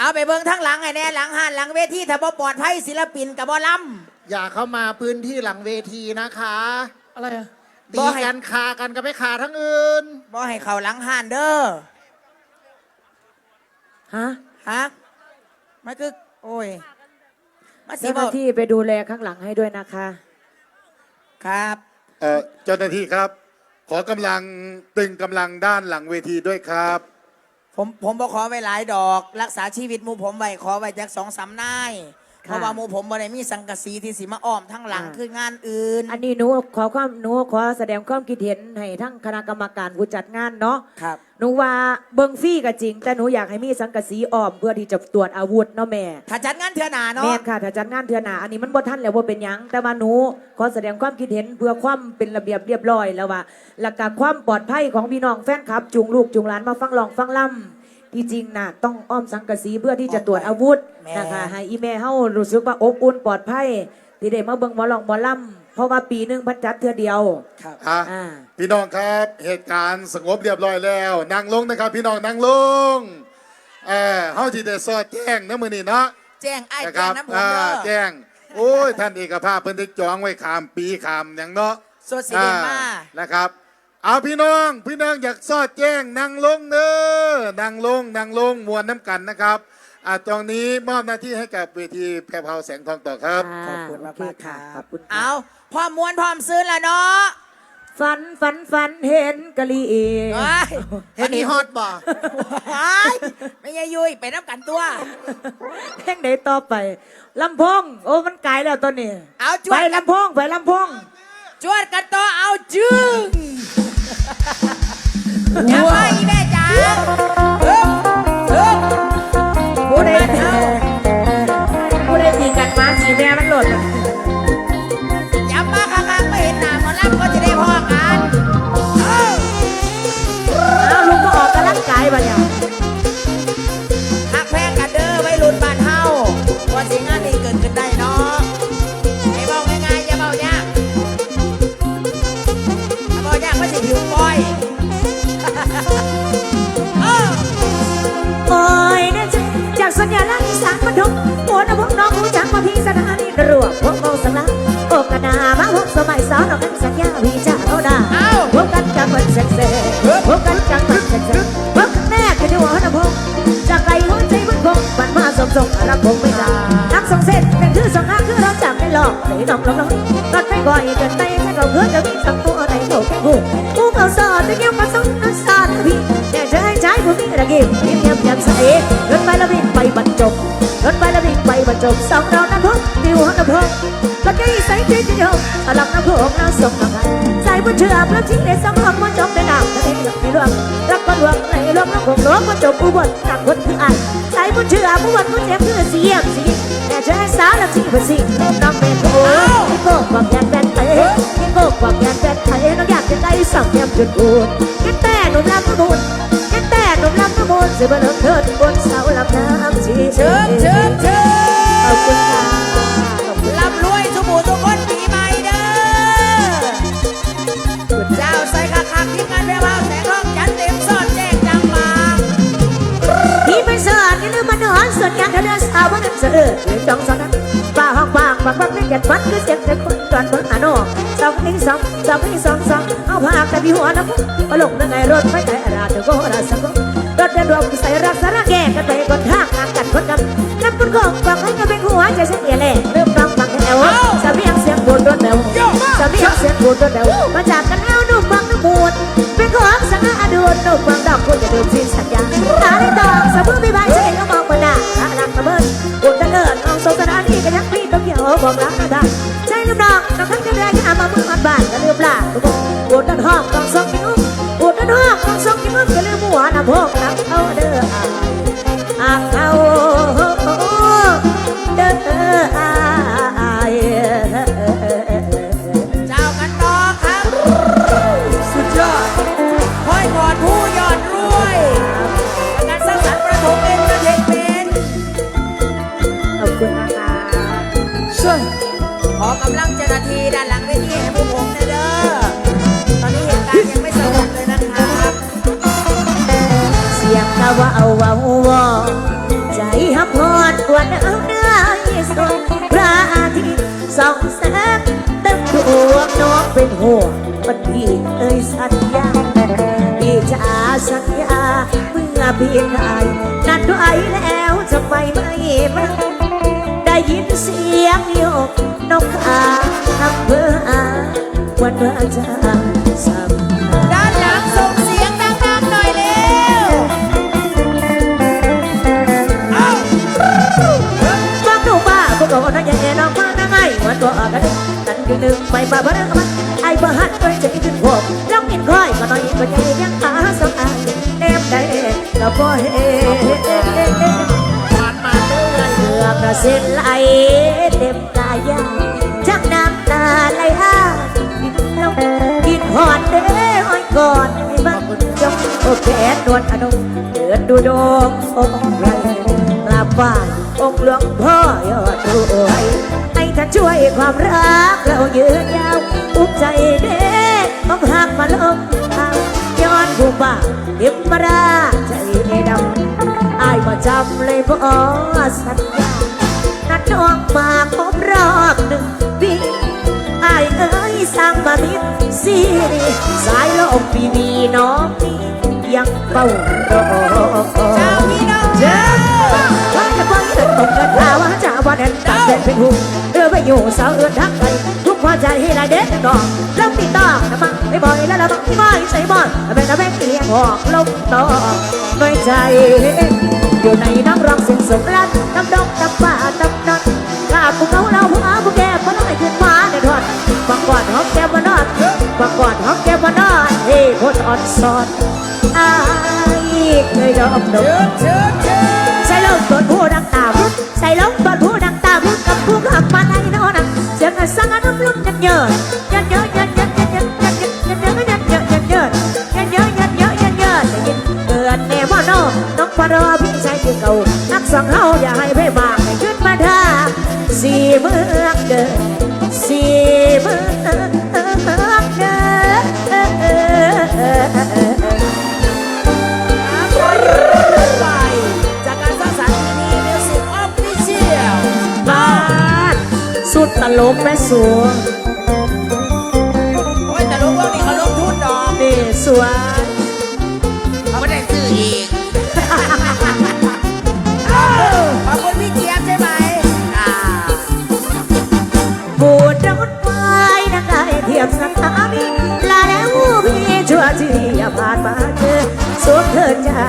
เอาไปเบิ่งทั้งหลังไอ้แน่หลังหันหลังเวทีถ้าบ่ปลอดภัยศิลปินกับบ่ลอย่าเข้ามาพื้นที่หลังเวทีนะคะอะไรอะตีกันคากันก็ไปขาทั้งอื่นำบ่ให้เข้าหลังหันเด้อฮะฮะมันคือโอ้ยมาสิเจ้าหบ่น้าที่ไปดูแลข้างหลังให้ด้วยนะคะ ครับเอ่อเจ้าหน้าที่ครับ ขอกำลังตึงกำลังด้านหลังเวทีด้วยครับ ผมผมบ่ขอไว้หลายดอก รักษาชีวิตหมูผมไว้ขอไว้จากสองสามนาย เพราะว่าหมูผมบ่ได้มีสังกะสีที่สิมาอ้อมทั้งหลังอ่า คืองานอื่นอันนี้หนูขอความหนูขอแสดงความคิดเห็นให้ทั้งคณะกรรมการผู้จัดงานเนาะครับ หนูว่าเบิงฟรี่ก็จริง แต่หนูอยากให้มีสังกะสีอ้อมเพื่อที่จะตรวจอาวุธเนาะแม่ ถ้าจัดงานเทื่อหนาเนาะ แม่นค่ะถ้าจัดงานเทือหนาอันนี้มันบ่ทันแล้วว่าเป็นหยัง แต่ว่าหนูขอแสดงความคิดเห็นเพื่อความเป็นระเบียบเรียบร้อยแล้วว่าหลักการความปลอดภัยของพี่น้องแฟนคลับจูงลูกจูงหลานมาฟังลองฟังล่ำ ที่จริงน่ะต้องอ้อมสังกะสีเพื่อที่จะตรวจอาวุธนะคะให้อีแม่เฮารู้สึกว่าอบอุ่นปลอดภัยที่ได้มาเบิ่งหมอลองหมอล่ำเพราะว่าปีหนึงเพันจัดเทือเดียวครับอะอ่าพี่น้องครับเหตุการณ์สงบเรียบร้อยแล้วนั่งลงนะครับ พี่น้องนั่งลงเออเฮาจีได้สอดแจ้งนะมือนี้เนาะแจ้งไอ้ายนะแจ้ครังบน้ำผมอ่าเด้อแจ้งโอ้ยท่านเอกภาพเพิ่นได้จองไว้ขามปีขามอย่างเนาะสดสิเดมาอ่านะครับ เอาพี่น้องพี่น้องอยากสอดแจ้งนั่งลงเด้อนั่งลงนั่งลงมวนน้ำกันนะครับอ่าตรงนี้มอบหน้าที่ให้กับเวทีแพรวพราวแสงทองต่อครับ ขอบคุณมากโอมากเคค่ะขอบคุณค่ะเอาพร้อมมวนพร้อมซื้อแล้วเนาะฝันฝันฝันเห็นกะลีเอเอ้ยเห็นนี่ฮอตบ่ไอ้ายไม่ยายุยไปน้ำกันตัว เพลงไหนต่อไปลำโพงโอ้มันไกลแล้วตอนนี้เอาจวไปดกันลำโพงไปลำโพง จวดกันต่อเอาจึง อย่ามาอีแม่จ๋าเอิบเอิบผู้ใดเอ้าผู้ใดตีกันมาสีแม่มันหล่น มสมทรงรักคงไม่ได้ทั้งสองเส้นนั่นคือสองข้าคือเราจับไม่หลอกสีน้องลองลองรถไม่ก่อยเกินไปแค่เราเพื่อจะมีสักตัวในโลกแค่กูกูเขาสอนจะเกี่ยวกับสองนักสานพี่แต่จะให้ใช้ผู้มีระเกียบเงียบเงียบอย่างใสรถไปแล้ววิ่งไปบรรจบรถไปแล้ววิ่งไปบรรจบสองเรานั้นพบติวหัวนะพงรถใจใส่ใจจะเดียวหลังนะพงเราส่งมากันใส่บนเชือกแล้วทิ้งในสมองมันจบในน้ำทะเลหลับในรวมรักก็ รวมในรวมแล้วคงรวมก็จบอุบลหนักคนคือไอใส่บนเชือกผู้วันผู้เจ็บคือเสียงสีแต่จะให้สาวละที่ภาษีเริ่มน้องเป็นโอ้ที่โกกความยันแบนเตะที่โกกความยันแบนเตะน้องอยากจะได้สั่งแยมจุดอูดแค่แต่หนุ่มลำกระบุนแค่แต่หนุ่มลำกระบุนสิบเลิกเถิดบนเสาลำน้ำจีเชิญเชิญเชิขอบคุณญค่ะขอบคุณร่ำรวยทุกผู้ทุกคน เดินสาววันนั้นเสือเดือนจองสองนั้นป้าห้องบางบางบางเล่นกันฟันคือเสียงแต่คนก่อนเพิ่งหาโน่สองให้สองสองให้สองสองเอาผ้าแต่พี่หัวน้ำพุมาลงในไงรถไม่ไกลราเธอก็ราสังก็รถเดินรวมใส่รักสาระแก่กันไปคนทางงานกันคนกันน้ำปุนกองฟังให้กันเป็นหัวใจเสียงเล่เริ่มฟังฟังแถวสามียังเสียงบูดโดนเดวสามียังเสียงบูดโดนเดวมาจากกันเอานุ่มฟังนุ่มบูดเป็นของสังอาดูนนุ่มฟังดอกคุณจะดื่มสิ้นสัญญาหาได้ต่อสมมือไม่บ พี่ต้องเกี่ยวบอกรักนะท่านใจลูกน้องน้องทั้งจะได้ก็อามาเมื่อวันบ้านก็ลืมลาบุญตันห้องต้องส่งกินอุ้มบุญตันห้องต้องส่งกินอุ้มก็ลืมหัวน้ำพกน้ำเอาเด้ออ สัญญาเมื่อพี่ได้ นัดไว้แล้วจะไปไม่มาได้ยินเสียงโยกนกอาทำเพื่ออาวันเมื่อจะ แขนนวลอนุเดินดูดงองไรกราบไหว้องค์หลวงพ่อยอดรวยให้ท่านช่วยความรักเรายืนยาวอุ้มใจเด้ต้องหักมาลงทางย้อนผู้บ่าเก็บมาราใจดำอายก็จำเลยบ่สัญญานัดน้องมาครบรอบหนึ่งปีอายเอ้ยสร้างมามิตรซีรีสายลมปีมีน้องนี่ ยังเฝ้ารอเจ้าพี่น้องเจ้าว่าจะไปเดินตกกันข่าวว่าจะวันนั้นตัดเป็นเป็นหูเรือไปอยู่สาวเอือนทักไปทุกความใจให้ได้เด็ดดอกลมติดต่อนะมังไม่บ่อยแล้วละมังไม่บ่อยใส่บ่อยเป็นตะแบงเลียงหอกลมต่อน้อยใจอยู่ในน้ำร้องเสียงสงรันน้ำดอกน้ำป่าน้ำนันข้าภูเขาเราหัวผู้แก่มาน้อยขึ้นมาในทอดฟังกอนหอมแก้มมานอนฟังกอนหอมแก้มมานอนเฮ้คนอ่อนสอนายเคยดอกดก สุดตลกแม่สวงโอ้ยแต่รู้ว่านี่เขาลงทุนดอกนี่สวยเขาไม่ได้ซื้อเองเอ้าขอบคุณพี่เจี๊ยบใช่ไหมอ่าบูดรถไฟนั่งได้เทียบสถานีลาแล้วพี่ชั่วที่อย่าผ่านมาเจอสวมเธอจ้า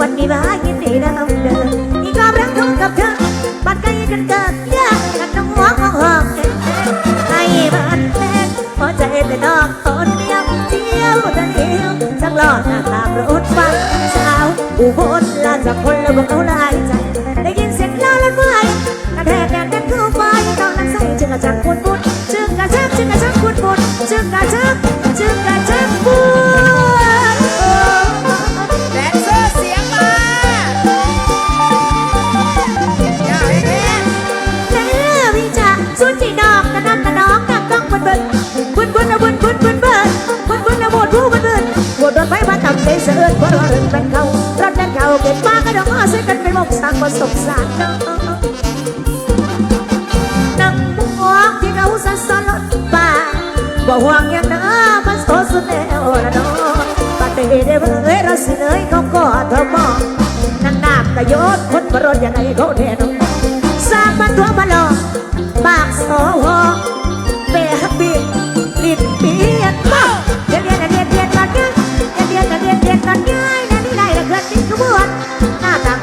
วันนี้มายินดีนำเดินมีความรักทงกับเธอบัดใกล้กันเกิด con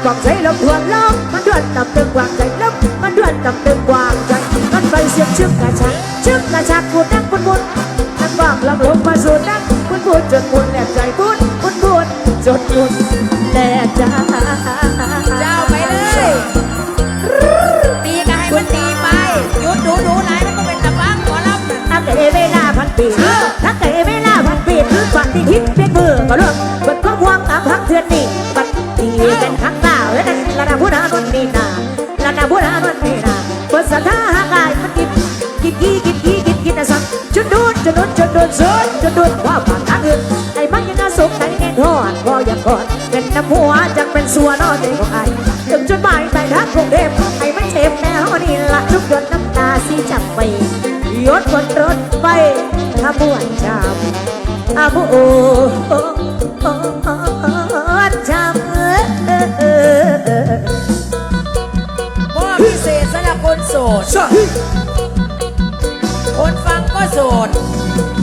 ก่องใจลมทวนลมมันดวนตับตึงกวางใจลมมันดวนตับตึงกวางใจมันไปเสียบชึกกระชักชึกกระชัก ระดับบุญานนนีนาระดับบุญานนนีนาภาษาท่าหากายมันกินกินกี้กินกี้กินกินนะสักจนดูดจนดูดจนดูดสุดจนดูดว่าผ่านทางอื่นไอ้มันยังน่าสงสัยแน่นอนพออย่างก่อนเป็นน้ำหัวจังเป็นสัวนอใจของไอ้ถึงจนหมายใต้ทักกรุงเทพไอ้ไม่เจ็บแน่ห้อนี่ละทุกหยดน้ำตาสีจับไปยศบนรถไปขบวนจำอาบู โสด คนฟังก็โสด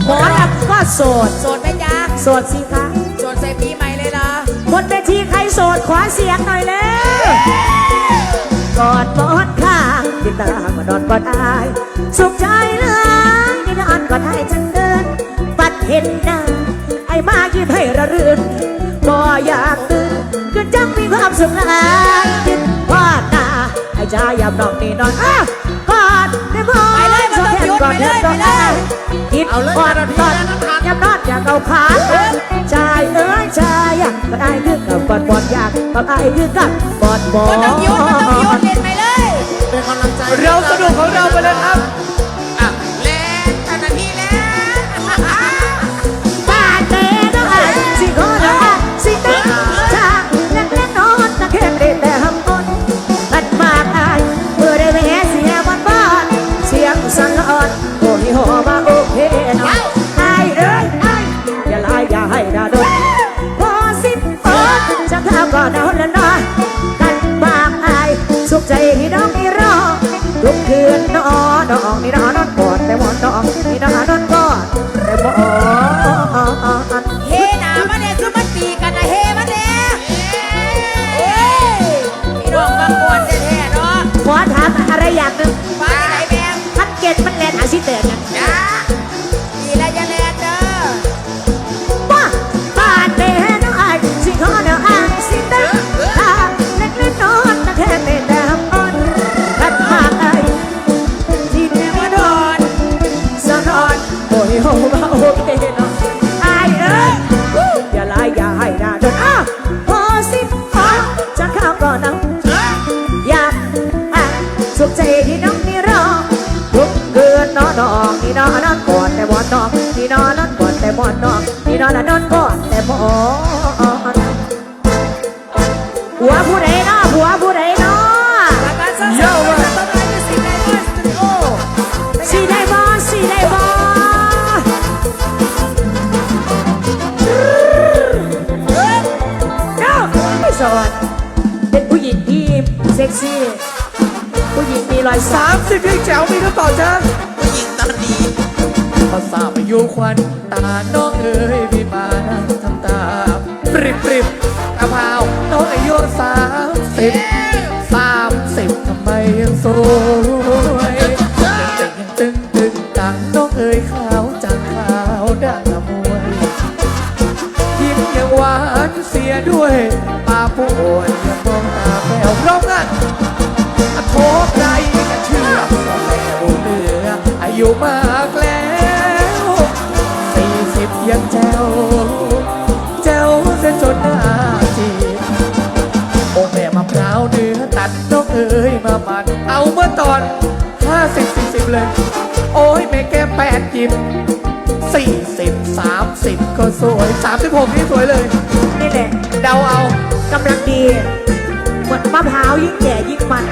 หมอลำก็โสด โสดไหมจ๊ะโสดสิคะ โสดใส่ปีใหม่เลยเหรอบนเวทีใครโสดขอเสียงหน่อยเลยกอดหมอนข้างติดตามานอนกอดอาย สุขใจเลยนี่นอนกอดให้ฉันเดินปัดเห็นหน้าไอ้มายิ้มให้ระรื่นบ่อยากตื่นก็จังมีความสุขอายคิดวาดหน้า ไอ้ชายยามนอนนี่นอนอ้าวกอดได้บ่ไปเลยมันต้องหยุดไปเลยไปเลยคิดวาดนอนยามนอนอยากเอาขาชายเอ้ยชายอยากก็ได้คือกับบอดบอดอยากก็ได้คือกับบอดบอมันต้องหยุดมันต้องหยุดดเล่นไปเลยเป็นกำลังใจเราสนุกของเราไปเลยครับ หัวผู้ใดเนาะหัวผู้ใดเนาะโย่สีได้บอสีได้บอเฮ้ยเนาะไม่สอนเป็นผู้หญิงที่เซ็กซี่ ผู้หญิงมีรอยสัก30ยังแจ๋วมีหรือเปล่าผู้หญิงตอนนี้ภาษาพายุควันตาน้องเอ๋ยพี่มานั่งทำตา ปริบปริบกระเพราน้องอายุสามสิบสามสิบทำไมยังสด เอ้ยมามันเอาเมื่อตอนห้าสิบสี่สิบเลย โอ้ยแม่แก้มแปดจิบสี่สิบสามสิบก็สวยสามสิบหกนี่สวยเลย นี่แหละเดาเอา กำลังดี เหมือนมะพร้าวยิ่งแก่ยิ่งมัน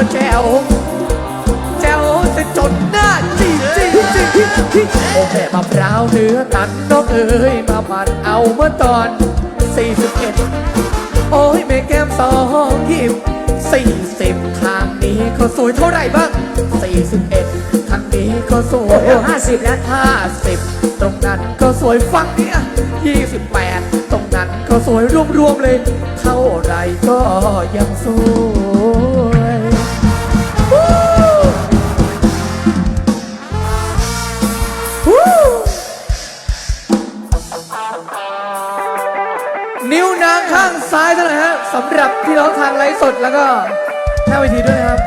ก็แจ๋วแจ๋วจะจนหน้าจีจีจีโอ้แม่มะพร้าวเนื้อตัดนกเอ้ยมามันเอาเมื่อตอนสี่สิบเอ็ดโอ้ยแม่แก้มสองหิบสี่สิบทางนี้ก็สวยเท่าไหร่บ้างสี่สิบเอ็ดทางนี้ก็สวยโอ้ห้าสิบแล้วห้าสิบตรงนั้นก็สวยฟังเนี่ยยี่สิบแปดตรงนั้นก็สวยรวมๆเลย เท่าไหรก็ยังสวย ซ้ายเท่าไหร่ฮะสำหรับพี่น้องทางไลฟ์สดแล้วก็หน้าเวทีด้วยนะครับ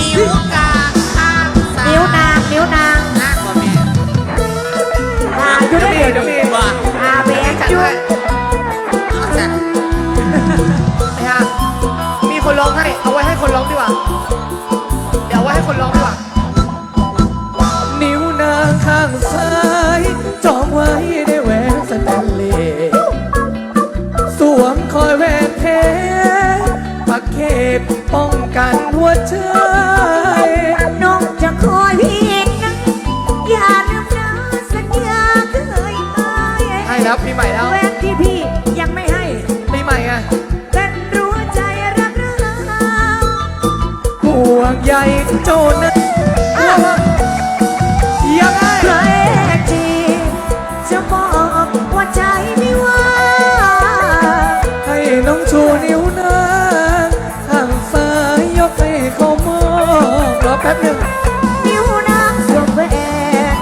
นิ้วกลางข้างซ้ายนิ้วนางนิ้วนางหน้ากว่าแม่ตาอยู่ด้วยเดี๋ยวมีว่าตาแบงจุ้ย กั ป๊บหนึ่งนิ้วนางสวมแหวน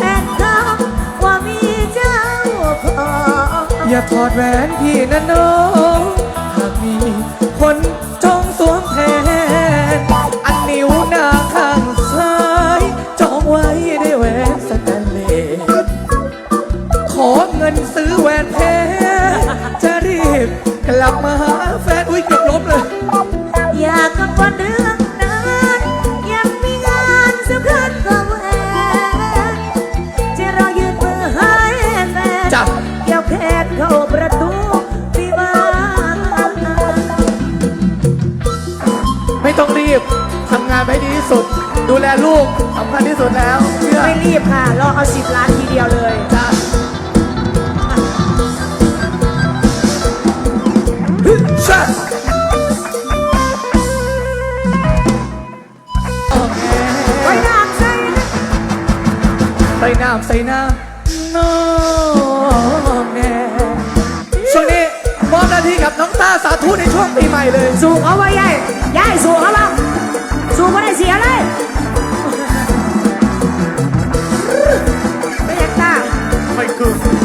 แอนคำว่ามีเจ้าของอย่าถอดแหวนพี่นะน้องหากมีคนจองสวมแทนอันนิ้วหน้าข้างซ้ายจองไว้ด้วยแหวนสแตนเลสขอเงินซื้อแหวนแท้จะรีบกลับมาหาแฟนอุ้ยเกือบล้มเลยอย่ ทำงานไปดีที่สุด ดูแลลูกสำคัญที่สุดแล้วเชื่อไม่รีบค่ะ รอเอาสิบล้านทีเดียวเลย จ้ะชัดโอเคไว้นางใส่นะใส่น้ำใส่น้ำน้องแน่ช่วงนี้มอบหน้าที่กับน้องตาสาธุในช่วงปีใหม่เลย สู้เขาไว้ยายยายสู้เขาบ้าง สู้ไม่ได้เสียเลยไม่อยากตาไม่คือ